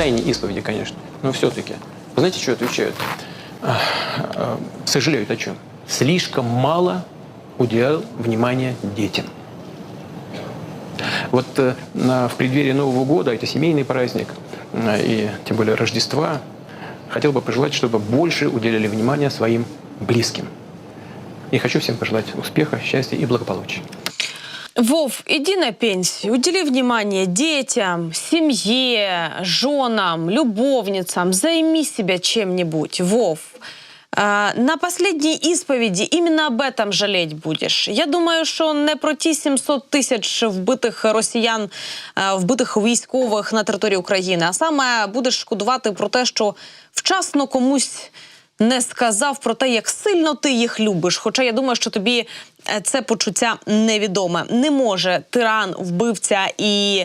тайне исповеди, конечно, но все-таки. Знаете, что отвечают? А, Сожалеют о чем? Слишком мало уделял внимания детям. Вот э, в преддверии Нового года, это семейный праздник, э, и тем более Рождества, хотел бы пожелать, чтобы больше уделяли внимания своим близким. И хочу всем пожелать успеха, счастья и благополучия. Вов, иди на пенсию, удели внимание детям, семье, женам, любовницам, займи себя чем-нибудь, Вов. На последній ісповіді іменно об этом жалеть будеш. Я думаю, що не про ті 700 тисяч вбитих росіян, вбитих військових на території України, а саме будеш шкодувати про те, що вчасно комусь не сказав про те, як сильно ти їх любиш. Хоча я думаю, що тобі е, це почуття невідоме. Не може тиран, вбивця і.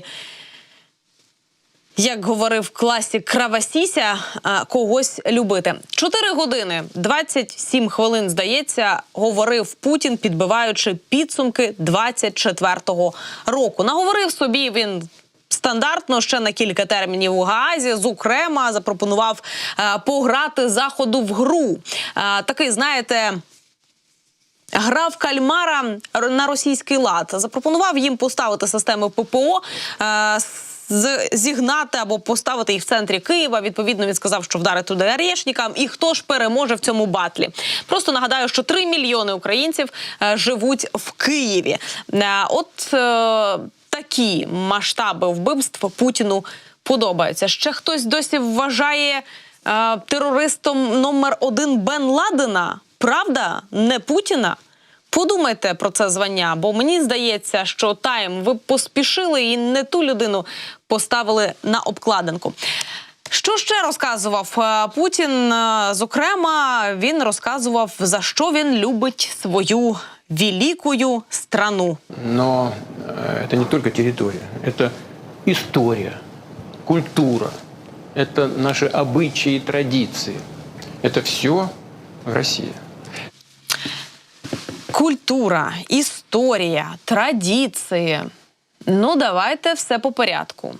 Як говорив класік Кравасіся, е, когось любити. Чотири години 27 хвилин, здається, говорив Путін, підбиваючи підсумки 24-го року. Наговорив собі він стандартно ще на кілька термінів у Гаазі. Зокрема, запропонував е, пограти заходу в гру. Е, Такий, знаєте. Грав кальмара на російський лад. Запропонував їм поставити системи ППО. е, Зігнати або поставити їх в центрі Києва. Відповідно, він сказав, що вдарить туди арешникам. І хто ж переможе в цьому батлі? Просто нагадаю, що 3 мільйони українців е, живуть в Києві. Е, От е, такі масштаби вбивств Путіну подобаються. Ще хтось досі вважає е, терористом номер один Бен Ладена. Правда, не Путіна. Подумайте про це звання, бо мені здається, що тайм ви поспішили і не ту людину поставили на обкладинку. Що ще розказував е, Путін? Е, Зокрема, він розказував за що він любить свою великую страну. Но э, это не только территория, это история, культура, это наши обычаи и традиции. Это все Россия. Культура, історія, традиції. Ну, давайте все по порядку.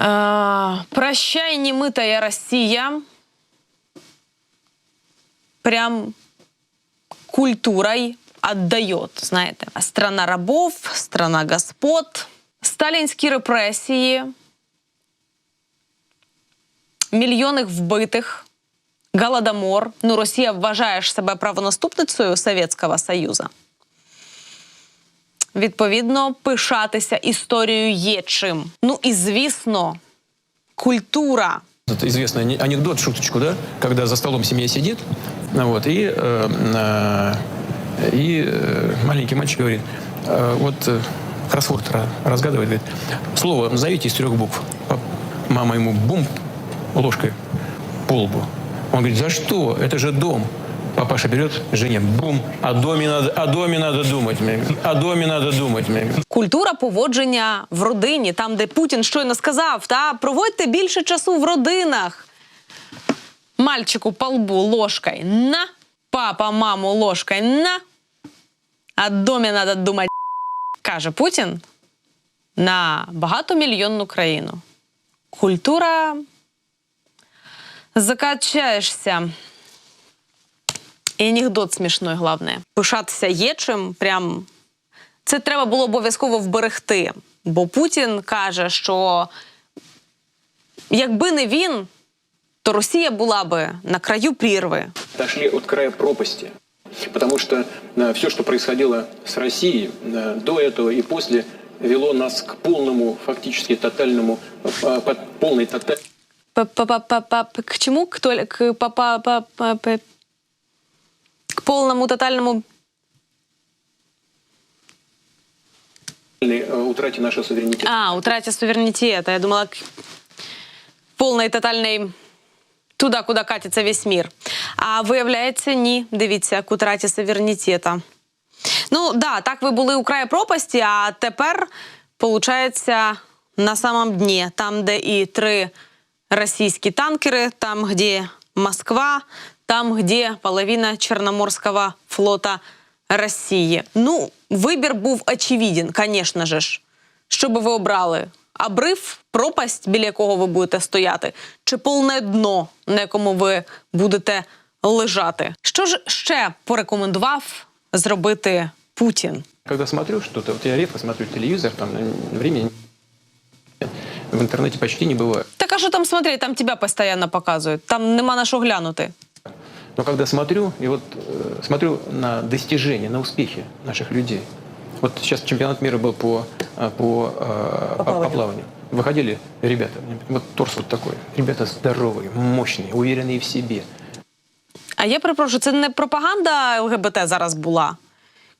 Е, прощай, немитая Росія. Прям культурой отдает, знаєте. Страна рабов, страна господ, сталінські репресії, мільйони вбитих, Голодомор. Ну, Росія вважає ж себе правонаступницею Совєтського Союзу. Відповідно, пишатися історією є чим. Ну і звісно, культура. Это известный ане- анекдот, шуточку, да? Когда за столом семья сидит, ну вот, и, э, э, и э, маленький мальчик говорит, э, вот э, кроссворд ра- разгадывает, говорит, слово назовите из трех букв. Пап- Мама ему бум ложкой по лбу. Он говорит, за что? Это же дом. Папаша берет жене, бум, о доме надо, о доме надо думать. О доме надо думать. Культура поводження в родині, там, де Путін щойно сказав, та проводьте більше часу в родинах. Мальчику по лбу ложкой на, папа маму ложкой на. О домі надо думати, каже Путін на багатомільйонну країну. Культура закачаєшся. І анекдот смішний, головне. Пишатися є чим, прям це треба було обов'язково вберегти. Бо Путін каже, що якби не він, то Росія була би на краю прірви. отошли от края пропасти. Потому что все, что происходило с Россией э, до этого и после, вело нас к полному, фактически тотальному, э, под полной тотальной П-п-п-п-п- К чому? К, толь- к, па- па- па- па- к повному тотальному утрате нашего суверенитета. А, утрате суверенитета. Я думала, к повної тотальної туди, куди катиться весь мір. А виявляється, ні. Дивіться, к утраті суверенітета. Ну, да, так ви були у краї пропасті, а тепер, виходить, на самом дні, там, де і три російські танкери, там, де Москва, там, де половина Чорноморського флота Росії. Ну, вибір був очевиден, звісно ж. Що би ви обрали? обрив, пропасть, біля якого ви будете стояти, чи повне дно, на якому ви будете лежати. Що ж ще порекомендував зробити Путін? Когда смотрю что-то, вот я редко смотрю телевизор, там на- времени в интернете почти не бывает. Так а що там смотреть, там тебе постійно показують, там нема на що глянути. Но когда смотрю, и вот э, смотрю на достижения, на успехи наших людей. Вот сейчас чемпионат мира был по, э, по, э, по, по плаванию. Выходили ребята, вот торс вот такой. Ребята здоровые, мощные, уверенные в себе. А я перепрошую, це не пропаганда ЛГБТ зараз була.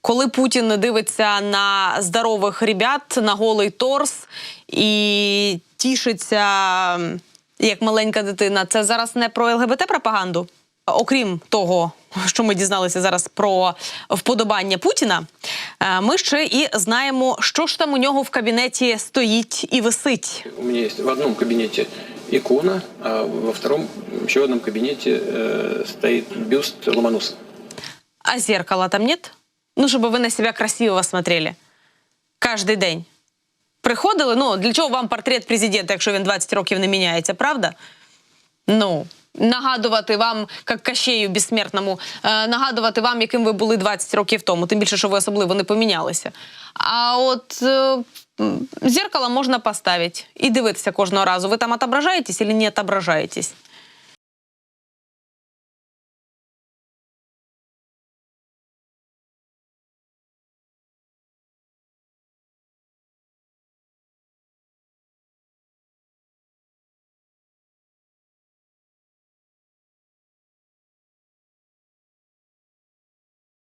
Коли Путін дивиться на здорових ребят, на голий торс і тішиться м, як маленька дитина, це зараз не про ЛГБТ пропаганду. Окрім того, що ми дізналися зараз про вподобання Путіна, е, ми ще і знаємо, що ж там у нього в кабінеті стоїть і висить. У меня есть в одном кабинете икона, а во втором, еще в одном кабинете э, стоит бюст Ломоносова. А зеркала там нет? Ну, щоб ви на себе красиво смотрели. Кожний день. Приходили, ну, для чого вам портрет президента, якщо він 20 років не міняється, правда? Ну, нагадувати вам, як Кащею безсмертному, е, нагадувати вам, яким ви були 20 років тому, тим більше, що ви особливо не помінялися. А от е, зеркало можна поставити і дивитися кожного разу, ви там отображаєтесь чи не отображаєтесь.